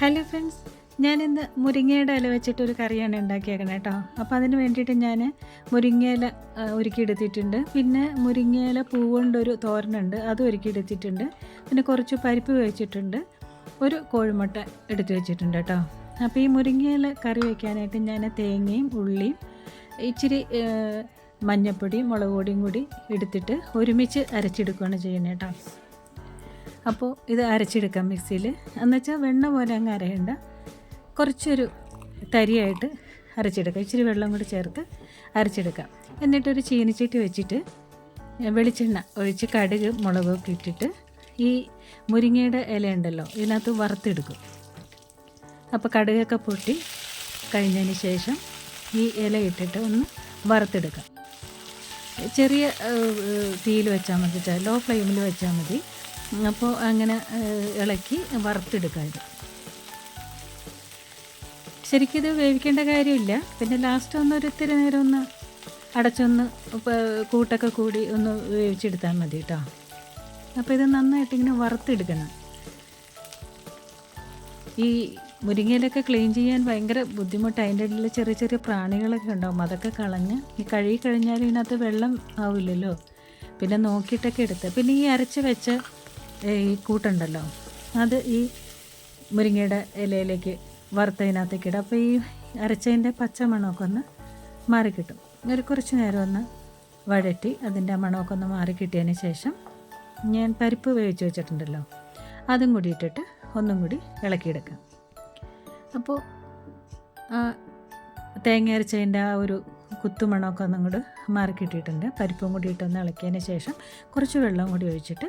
Hello friends ഞാനിന്ന് മുരിങ്ങയുടെ ഇല വെച്ചിട്ട് ഒരു കറിയാണ് ഉണ്ടാക്കിയേക്കണേ കേട്ടോ അപ്പോൾ അതിന് വേണ്ടിയിട്ട് ഞാൻ മുരിങ്ങയില ഒരുക്കിയെടുത്തിട്ടുണ്ട്. പിന്നെ മുരിങ്ങയില പൂവുകൊണ്ടൊരു തോരനുണ്ട്. അതും ഒരുക്കിയെടുത്തിട്ടുണ്ട്. പിന്നെ കുറച്ച് പരിപ്പ് വെച്ചിട്ടുണ്ട്. ഒരു കോഴിമുട്ട എടുത്തു വെച്ചിട്ടുണ്ട് കേട്ടോ അപ്പോൾ ഈ മുരിങ്ങയില കറി വയ്ക്കാനായിട്ട് ഞാൻ തേങ്ങയും ഉള്ളിയും ഇച്ചിരി മഞ്ഞൾപ്പൊടിയും മുളക് പൊടിയും കൂടി എടുത്തിട്ട് ഒരുമിച്ച് അരച്ചെടുക്കുകയാണ് ചെയ്യുന്നത് കേട്ടോ അപ്പോൾ ഇത് അരച്ചെടുക്കാം മിക്സിയിൽ എന്നുവെച്ചാൽ വെണ്ണ പോലെ അങ്ങ് അരയണ്ട. കുറച്ചൊരു തരിയായിട്ട് അരച്ചെടുക്കാം. ഇച്ചിരി വെള്ളം കൂടി ചേർത്ത് അരച്ചെടുക്കാം. എന്നിട്ടൊരു ചീനിച്ചട്ടി വെച്ചിട്ട് വെളിച്ചെണ്ണ ഒഴിച്ച് കടുക് മുളകൊക്കെ ഇട്ടിട്ട് ഈ മുരിങ്ങയുടെ ഇല ഉണ്ടല്ലോ ഇതിനകത്ത് വറുത്തെടുക്കും. അപ്പോൾ കടുകൊക്കെ പൊട്ടി കഴിഞ്ഞതിന് ശേഷം ഈ ഇല ഇട്ടിട്ട് ഒന്ന് വറുത്തെടുക്കാം. ചെറിയ തീയിൽ വെച്ചാൽ മതി ലോ ഫ്ലെയിമിൽ വെച്ചാൽ മതി. അപ്പോൾ അങ്ങനെ ഇളക്കി വറുത്തെടുക്കാം ഇത്. ശരിക്കും ഇത് വേവിക്കേണ്ട കാര്യമില്ല. പിന്നെ ലാസ്റ്റ് ഒന്ന് ഒരു ഇത്തിരി നേരം ഒന്ന് അടച്ചൊന്ന് കൂട്ടൊക്കെ കൂടി ഒന്ന് വേവിച്ചെടുത്താൽ മതി കേട്ടോ അപ്പോൾ ഇത് നന്നായിട്ട് ഇങ്ങനെ വറുത്തെടുക്കണം. ഈ മുരിങ്ങയിലൊക്കെ ക്ലീൻ ചെയ്യാൻ ഭയങ്കര ബുദ്ധിമുട്ട്. അതിന്റെ ഇടയിൽ ചെറിയ ചെറിയ പ്രാണികളൊക്കെ ഉണ്ടാവും. അതൊക്കെ കളഞ്ഞ് ഈ കഴുകി കഴിഞ്ഞാൽ ഇതിനകത്ത് വെള്ളം ആവില്ലല്ലോ. പിന്നെ നോക്കിയിട്ടൊക്കെ എടുത്ത്. പിന്നെ ഈ അരച്ച് വെച്ച ഈ കൂട്ടുണ്ടല്ലോ. അത് ഈ മുരിങ്ങയുടെ ഇലയിലേക്ക് വറുത്തതിനകത്തേക്ക് ഇടും. അപ്പോൾ ഈ അരച്ചതിന്റെ പച്ച മണമൊക്കെ ഒന്ന് മാറിക്കിട്ടും ഒരു കുറച്ച് നേരം ഒന്ന് വഴറ്റി അതിന്റെ മണമൊക്കെ ഒന്ന് മാറിക്കിട്ടിയതിന് ശേഷം ഞാൻ പരിപ്പ് വേവിച്ച് വെച്ചിട്ടുണ്ടല്ലോ. അതും കൂടി ഇട്ടിട്ട് ഒന്നും കൂടി ഇളക്കിയെടുക്കാം. അപ്പോൾ തേങ്ങ അരച്ചതിന്റെ ആ ഒരു കുത്തുമണമൊക്കെ ഒന്നും കൂടി മാറിക്കിട്ടിയിട്ടുണ്ട്. പരിപ്പും കൂടി ഇട്ടൊന്ന് ഇളക്കിയതിന് ശേഷം കുറച്ച് വെള്ളം കൂടി ഒഴിച്ചിട്ട്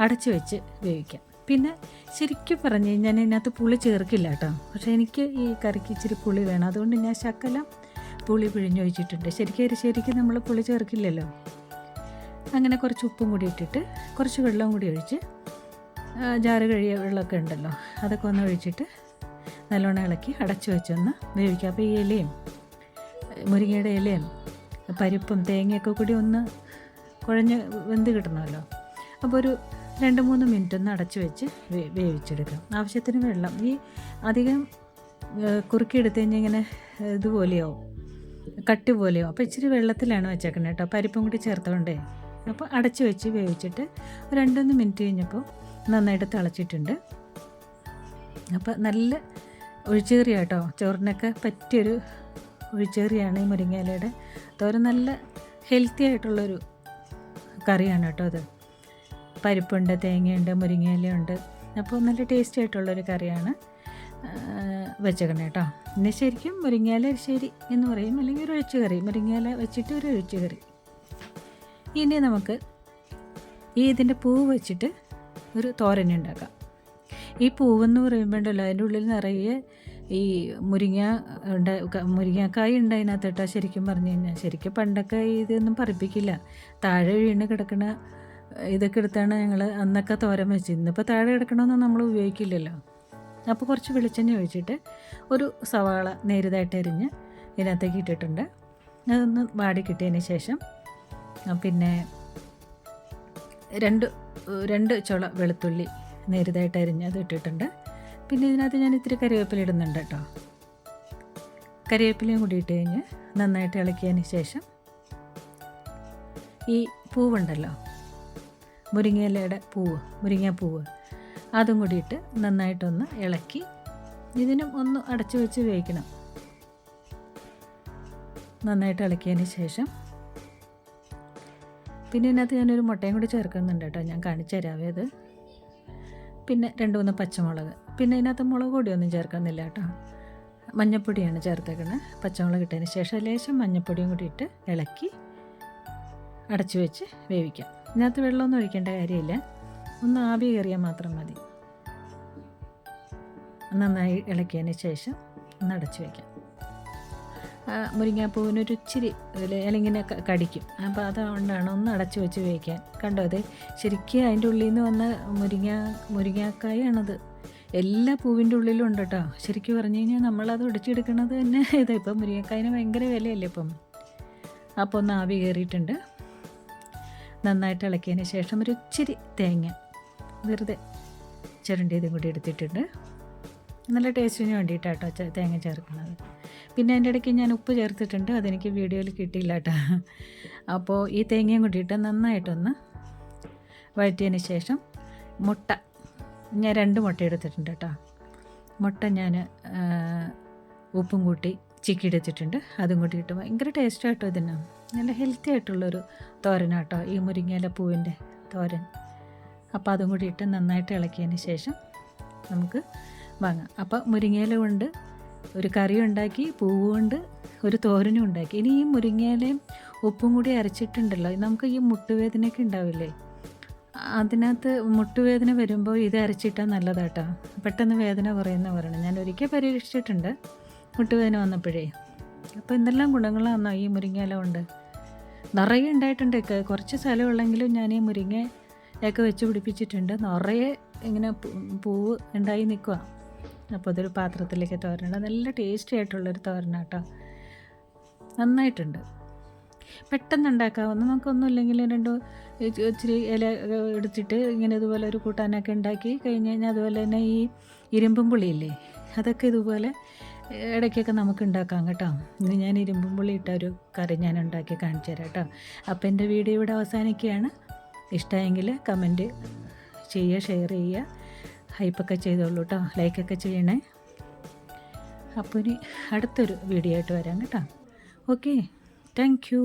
അടച്ചു വെച്ച് വേവിക്കാം. പിന്നെ ശരിക്കും പറഞ്ഞു കഴിഞ്ഞാൽ ഇതിനകത്ത് പുളി ചേർക്കില്ല കേട്ടോ. പക്ഷേ എനിക്ക് ഈ കറിക്ക് ഇച്ചിരി പുളി വേണം. അതുകൊണ്ട് ഞാൻ ശക്കലം പുളി പിഴിഞ്ഞൊഴിച്ചിട്ടുണ്ട്. ശരിക്കും ശരിക്കും നമ്മൾ പുളി ചേർക്കില്ലല്ലോ. അങ്ങനെ കുറച്ച് ഉപ്പും കൂടി ഇട്ടിട്ട് കുറച്ച് വെള്ളം കൂടി ഒഴിച്ച് ജാറ് കഴിയ വെള്ളമൊക്കെ ഉണ്ടല്ലോ അതൊക്കെ ഒന്ന് ഒഴിച്ചിട്ട് നല്ലോണം ഇളക്കി അടച്ചു വെച്ചൊന്ന് വേവിക്കുക അപ്പോൾ ഈ ഇലയും മുരിങ്ങയുടെ ഇലയും പരിപ്പും തേങ്ങയൊക്കെ കൂടി ഒന്ന് കുഴഞ്ഞ് വെന്ത് കിട്ടണമല്ലോ. അപ്പോൾ ഒരു രണ്ട് മൂന്ന് മിനിറ്റ് ഒന്ന് അടച്ചു വെച്ച് വേവിച്ചെടുക്കാം. ആവശ്യത്തിന് വെള്ളം. ഈ അധികം കുറുക്കി എടുത്തു കഴിഞ്ഞാൽ ഇങ്ങനെ ഇതുപോലെയാവും കട്ടി പോലെയോ. അപ്പോൾ ഇച്ചിരി വെള്ളത്തിലാണ് വെച്ചേക്കുന്നത് കേട്ടോ. പരിപ്പും കൂടി ചേർത്തോണ്ടേ. അപ്പോൾ അടച്ചു വെച്ച് വേവിച്ചിട്ട് രണ്ടൊന്ന് മിനിറ്റ് കഴിഞ്ഞപ്പോൾ നന്നായിട്ട് തിളച്ചിട്ടുണ്ട്. അപ്പോൾ നല്ല ഒഴിച്ചേറിയ കേട്ടോ ചോറിനൊക്കെ പറ്റിയൊരു ഒഴിച്ചേറിയാണ് ഈ മുരിങ്ങയിലയുടെ. തോരൻ നല്ല ഹെൽത്തി ആയിട്ടുള്ളൊരു കറിയാണ് കേട്ടോ അത്. പരിപ്പുണ്ട് തേങ്ങയുണ്ട് മുരിങ്ങയിലയുണ്ട്. അപ്പോൾ നല്ല ടേസ്റ്റി ആയിട്ടുള്ളൊരു കറിയാണ് വെച്ചേക്കണേ കേട്ടോ. പിന്നെ ശരിക്കും മുരിങ്ങയില ശരി എന്ന് പറയും അല്ലെങ്കിൽ ഒരു ഒഴിച്ചു കറി മുരിങ്ങയില വെച്ചിട്ട് ഒരു ഒഴിച്ചു കറി ഇനി നമുക്ക് ഈ ഇതിന്റെ പൂവ് വെച്ചിട്ട് ഒരു തോരൻ ഉണ്ടാക്കാം. ഈ പൂവെന്ന് പറയുമ്പോണ്ടല്ലോ അതിന്റെ ഉള്ളിൽ നിറയെ ഈ മുരിങ്ങ ഉണ്ട് മുരിങ്ങക്കായ ഉണ്ട് അതിനകത്ത് ശരിക്കും പറഞ്ഞു കഴിഞ്ഞാൽ ശരിക്കും പണ്ടൊക്കെ ഇതൊന്നും പറപ്പിക്കില്ല. താഴെ വീണ് കിടക്കുന്ന ഇതൊക്കെ എടുത്താണ് ഞങ്ങൾ അന്നൊക്കെ തോരൻ വെച്ച് ഇന്നിപ്പോൾ താഴെ കിടക്കണമെന്ന് നമ്മൾ ഉപയോഗിക്കില്ലല്ലോ. അപ്പോൾ കുറച്ച് വെളിച്ചെണ്ണ ഒഴിച്ചിട്ട് ഒരു സവാള നേരിതായിട്ട് അരിഞ്ഞ് ഇതിനകത്തേക്ക് ഇട്ടിട്ടുണ്ട്. അതൊന്ന് വാടി കിട്ടിയതിന് ശേഷം പിന്നെ രണ്ട് രണ്ട് ചുള വെളുത്തുള്ളി നേരിതായിട്ട് അരിഞ്ഞ് അത് ഇട്ടിട്ടുണ്ട്. പിന്നെ ഇതിനകത്ത് ഞാൻ ഇത്തിരി കറിവേപ്പില ഇടുന്നുണ്ട് കേട്ടോ. കറിവേപ്പിലയും കൂടി ഇട്ട് കഴിഞ്ഞ് നന്നായിട്ട് ഇളക്കിയതിന് ശേഷം ഈ പൂവുണ്ടല്ലോ മുരിങ്ങയിലയുടെ പൂവ് മുരിങ്ങാപ്പൂവ് അതും കൂടി ഇട്ട് നന്നായിട്ടൊന്ന് ഇളക്കി ഇതിനും ഒന്ന് അടച്ചു വെച്ച് വേവിക്കണം. നന്നായിട്ട് ഇളക്കിയതിന് ശേഷം പിന്നെ ഇതിനകത്ത് ഞാനൊരു മുട്ടയും കൂടി ചേർക്കുന്നുണ്ട് കേട്ടോ ഞാൻ കാണിച്ചു തരാവേ അത്. പിന്നെ രണ്ട് മൂന്ന് പച്ചമുളക്. പിന്നെ ഇതിനകത്ത് മുളക് പൊടിയൊന്നും ചേർക്കുന്നില്ല കേട്ടോ. മഞ്ഞപ്പൊടിയാണ് ചേർത്തേക്കുന്നത് പച്ചമുളക് ഇട്ടതിന് ശേഷം ലേശം മഞ്ഞപ്പൊടിയും കൂടി ഇട്ട് ഇളക്കി അടച്ചു വെച്ച് വേവിക്കാം. ഇതിനകത്ത് വെള്ളമൊന്നും ഒഴിക്കേണ്ട കാര്യമില്ല. ഒന്ന് ആവി കയറിയാൽ മാത്രം മതി. നന്നായി ഇളക്കിയതിന് ശേഷം ഒന്ന് അടച്ചു വയ്ക്കാം മുരിങ്ങാപ്പൂവിനൊരു ഇച്ചിരി അല്ലെങ്കിൽ കടിക്കും. അപ്പോൾ അതുകൊണ്ടാണ് ഒന്ന് അടച്ചു വെച്ച് വേവിക്കാൻ. കണ്ടോ അത് ശരിക്കും അതിന്റെ ഉള്ളിൽ നിന്ന് വന്ന മുരിങ്ങ മുരിങ്ങാക്കായാണത്. എല്ലാ പൂവിന്റെ ഉള്ളിലും ഉണ്ട് കേട്ടോ ശരിക്കും പറഞ്ഞു കഴിഞ്ഞാൽ നമ്മളത് ഒടിച്ചെടുക്കുന്നത് തന്നെ ഇതാ. ഇപ്പം മുരിങ്ങക്കായന് ഭയങ്കര വിലയല്ലേ ഇപ്പം. അപ്പോൾ ഒന്ന് ആവി കയറിയിട്ടുണ്ട്. നന്നായിട്ട് ഇളക്കിയതിന് ശേഷം ഒരു ഇച്ചിരി തേങ്ങ വെറുതെ ചിരണ്ടിയതും കൂടി എടുത്തിട്ടുണ്ട്. നല്ല ടേസ്റ്റിന് വേണ്ടിയിട്ടാണ് കേട്ടോ തേങ്ങ ചേർക്കുന്നത്. പിന്നെ അതിന്റെ ഇടയ്ക്ക് ഞാൻ ഉപ്പ് ചേർത്തിട്ടുണ്ട്. അതെനിക്ക് വീഡിയോയിൽ കിട്ടിയില്ല കേട്ടോ അപ്പോൾ ഈ തേങ്ങയും കൂട്ടിയിട്ട് നന്നായിട്ടൊന്ന് വഴറ്റിയതിന് ശേഷം മുട്ട ഞാൻ രണ്ട് മുട്ട എടുത്തിട്ടുണ്ട് കേട്ടോ. മുട്ട ഞാൻ ഉപ്പും കൂട്ടി ചിക്കി എടുത്തിട്ടുണ്ട്. അതും കൂട്ടി ഇട്ട് ഭയങ്കര ടേസ്റ്റ് ആട്ടോ ഇതിന്. നല്ല ഹെൽത്തി ആയിട്ടുള്ളൊരു തോരനാട്ടോ ഈ മുരിങ്ങയില പൂവിന്റെ തോരൻ. അപ്പോൾ അതും കൂടി ഇട്ട് നന്നായിട്ട് ഇളക്കിയതിന് ശേഷം നമുക്ക് വാങ്ങാം. അപ്പോൾ മുരിങ്ങയില കൊണ്ട് ഒരു കറി ഉണ്ടാക്കി പൂവ് കൊണ്ട് ഒരു തോരനും ഉണ്ടാക്കി. ഇനി ഈ മുരിങ്ങയിലയും ഉപ്പും കൂടി അരച്ചിട്ടുണ്ടല്ലോ നമുക്ക് ഈ മുട്ടുവേദനയൊക്കെ ഉണ്ടാവില്ലേ? അതിനകത്ത് മുട്ടുവേദന വരുമ്പോൾ ഇത് അരച്ചിട്ടാൽ നല്ലതാട്ടോ. പെട്ടെന്ന് വേദന കുറയുന്ന പറയണം. ഞാൻ ഒരിക്കൽ പരീക്ഷിച്ചിട്ടുണ്ട് മുട്ടുവേദന വന്നപ്പോഴേ. അപ്പോൾ എന്തെല്ലാം ഗുണങ്ങളാണെന്നോ ഈ മുരിങ്ങയില കൊണ്ട്? നിറയെ ഉണ്ടായിട്ടുണ്ട് കുറച്ച് സ്ഥലമുള്ളെങ്കിലും ഞാൻ ഈ മുരിങ്ങ ഒക്കെ വെച്ച് പിടിപ്പിച്ചിട്ടുണ്ട്. നിറയെ ഇങ്ങനെ പൂവ് ഉണ്ടായി നിൽക്കുക അപ്പോൾ അതൊരു പാത്രത്തിലേക്ക് തോരണ്ട നല്ല ടേസ്റ്റി ആയിട്ടുള്ളൊരു തോരനാട്ടോ നന്നായിട്ടുണ്ട്. പെട്ടെന്ന് ഉണ്ടാക്കാവുന്ന നമുക്കൊന്നും ഇല്ലെങ്കിൽ രണ്ട് ഇച്ചി- ഇച്ചിരി ഇല എടുത്തിട്ട് ഇങ്ങനെ ഇതുപോലെ ഒരു കൂട്ടാനൊക്കെ ഉണ്ടാക്കി കഴിഞ്ഞ് കഴിഞ്ഞാൽ അതുപോലെ തന്നെ ഈ ഇരുമ്പും പുളിയില്ലേ അതൊക്കെ ഇതുപോലെ ഇടയ്ക്കൊക്കെ നമുക്ക് ഉണ്ടാക്കാം കേട്ടോ. ഇന്ന് ഞാൻ ഇരുമ്പും പുളി ഇട്ട ഒരു കറി ഞാൻ ഉണ്ടാക്കി കാണിച്ചു തരാം കേട്ടോ. അപ്പോൾ എന്റെ വീഡിയോ ഇവിടെ അവസാനിക്കുകയാണ്. ഇഷ്ടമെങ്കിൽ കമന്റ് ചെയ്യുക ഷെയർ ചെയ്യുക ഹൈപ്പൊക്കെ ചെയ്തോളൂ കേട്ടോ. ലൈക്കൊക്കെ ചെയ്യണേ. അപ്പോൾ ഇനി അടുത്തൊരു വീഡിയോ ആയിട്ട് വരാം കേട്ടോ. ഓക്കെ. Thank you